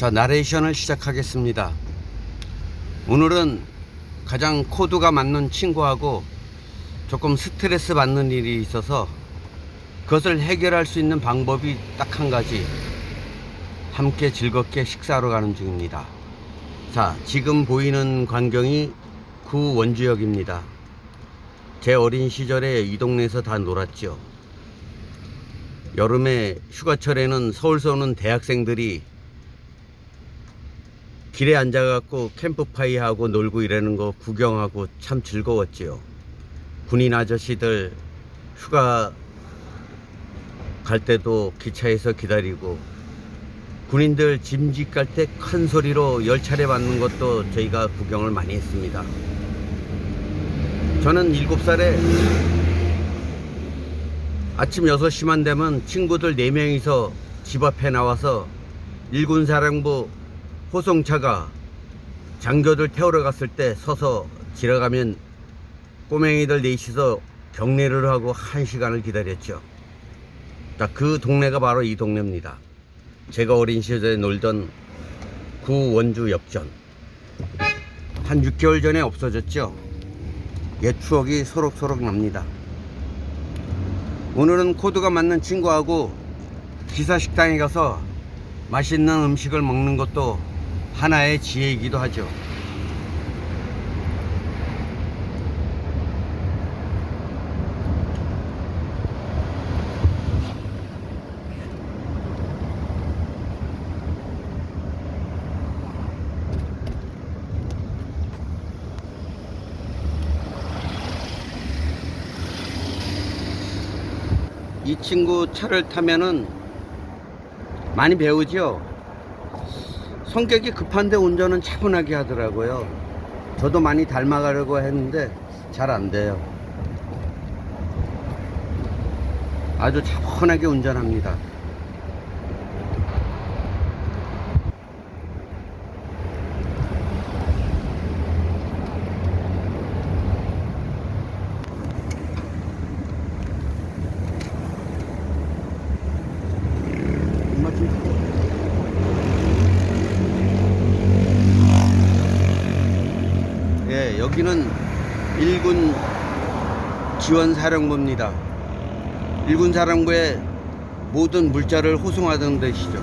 자, 나레이션을 시작하겠습니다. 오늘은 가장 코드가 맞는 친구하고 조금 스트레스 받는 일이 있어서 그것을 해결할 수 있는 방법이 딱 한 가지. 함께 즐겁게 식사하러 가는 중입니다. 자, 지금 보이는 광경이 구 원주역입니다. 제 어린 시절에 이 동네에서 다 놀았죠. 여름에 휴가철에는 서울서 오는 대학생들이 길에 앉아갖고 캠프파이 하고 놀고 이러는 거 구경하고 참 즐거웠지요. 군인 아저씨들 휴가 갈 때도 기차에서 기다리고 군인들 짐짓 갈 때 큰 소리로 열차를 받는 것도 저희가 구경을 많이 했습니다. 저는 7살에 아침 6시만 되면 친구들 4명이서 집 앞에 나와서 일군 사령부 호송차가 장교들 태우러 갔을 때 서서 지나가면 꼬맹이들 넷이서 경례를 하고 한 시간을 기다렸죠. 딱그 동네가 바로 이 동네입니다. 제가 어린 시절에 놀던 구 원주 역전. 한 6개월 전에 없어졌죠. 옛 추억이 소록소록 납니다. 오늘은 코드가 맞는 친구하고 기사 식당에 가서 맛있는 음식을 먹는 것도 하나의 지혜이기도 하죠. 이 친구 차를 타면은 많이 배우죠. 성격이 급한데 운전은 차분하게 하더라고요. 저도 많이 닮아가려고 했는데 잘 안 돼요. 아주 차분하게 운전합니다. 여기는 일군 지원사령부입니다. 일군 사령부의 모든 물자를 호송하던 데시죠.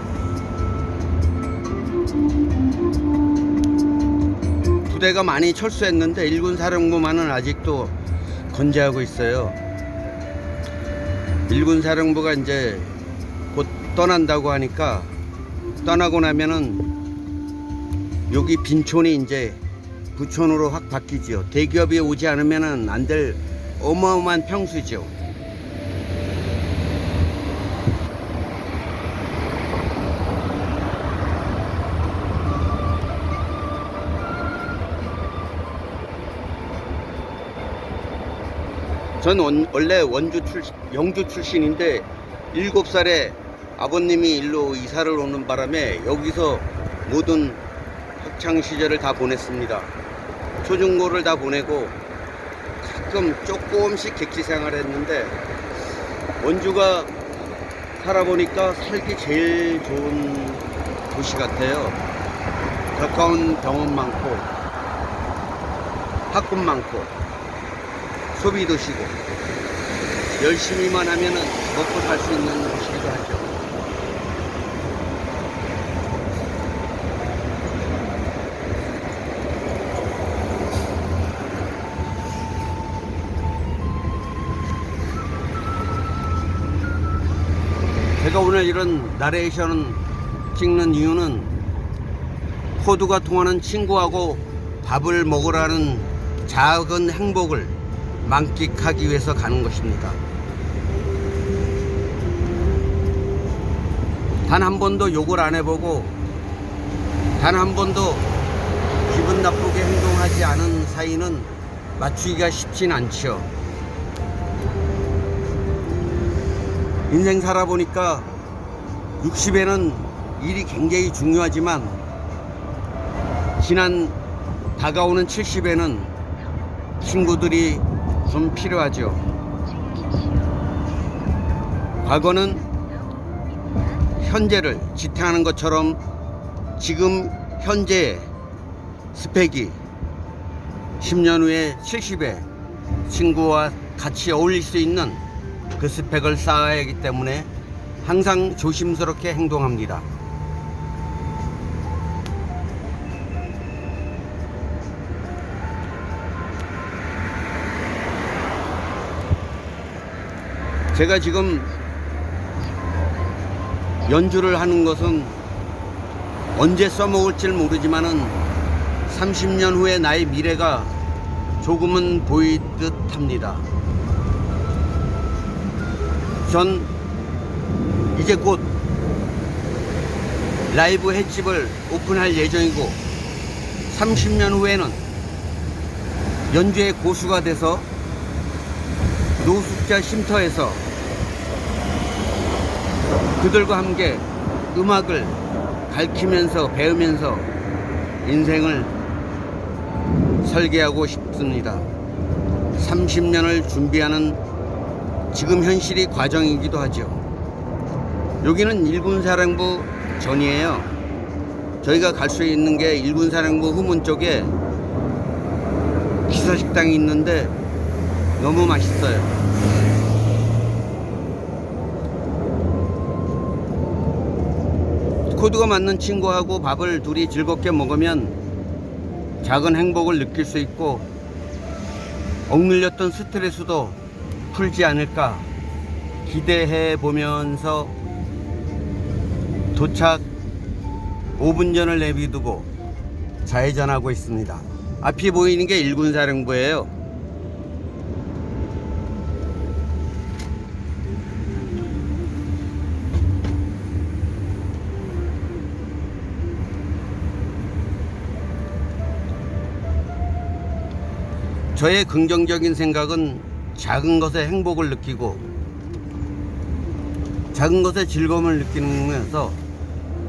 부대가 많이 철수했는데 일군 사령부만은 아직도 건재하고 있어요. 일군 사령부가 이제 곧 떠난다고 하니까 떠나고 나면은 여기 빈촌이 이제 부촌으로 확 바뀌지요. 대기업이 오지 않으면은 안될 어마어마한 평수죠. 전 원, 원래 원주 출 영주 출신인데 일곱 살에 아버님이 일로 이사를 오는 바람에 여기서 모든 학창 시절을 다 보냈습니다. 초중고를 다 보내고 가끔 조금씩 객지 생활했는데 원주가 살아보니까 살기 제일 좋은 도시 같아요. 가까운 병원 많고 학군 많고 소비 도시고 열심히만 하면은 먹고 살 수 있는 도시기도 하죠. 제가 오늘 이런 나레이션 찍는 이유는 코드가 통하는 친구하고 밥을 먹으라는 작은 행복을 만끽하기 위해서 가는 것입니다. 단 한 번도 욕을 안 해보고 단 한 번도 기분 나쁘게 행동하지 않은 사이는 맞추기가 쉽진 않죠. 인생 살아보니까 60에는 일이 굉장히 중요하지만 지난 다가오는 70에는 친구들이 좀 필요하죠. 과거는 현재를 지탱하는 것처럼 지금 현재 스펙이 10년 후에 70에 친구와 같이 어울릴 수 있는 그 스펙을 쌓아야 하기 때문에 항상 조심스럽게 행동합니다. 제가 지금 연주를 하는 것은 언제 써먹을지 모르지만은 30년 후에 나의 미래가 조금은 보이듯 합니다. 전 이제 곧 라이브 횟집을 오픈할 예정이고 30년 후에는 연주의 고수가 돼서 노숙자 쉼터에서 그들과 함께 음악을 가르치면서 배우면서 인생을 설계하고 싶습니다. 30년을 준비하는 지금 현실이 과정이기도 하죠. 여기는 일군사령부 전이에요. 저희가 갈 수 있는 게 일군사령부 후문 쪽에 기사식당이 있는데 너무 맛있어요. 코드가 맞는 친구하고 밥을 둘이 즐겁게 먹으면 작은 행복을 느낄 수 있고 억눌렸던 스트레스도 풀지 않을까 기대해 보면서 도착 5분 전을 내비두고 좌회전하고 있습니다. 앞이 보이는 게 일군사령부예요. 저의 긍정적인 생각은 작은 것에 행복을 느끼고 작은 것에 즐거움을 느끼면서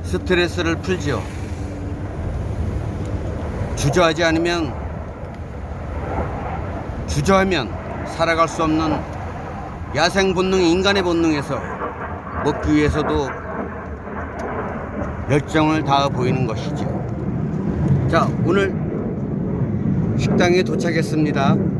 스트레스를 풀지요. 주저하지 않으면 주저하면 살아갈 수 없는 야생 본능, 인간의 본능에서 먹기 위해서도 열정을 다해 보이는 것이죠. 자, 오늘 식당에 도착했습니다.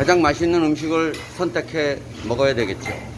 가장 맛있는 음식을 선택해 먹어야 되겠죠.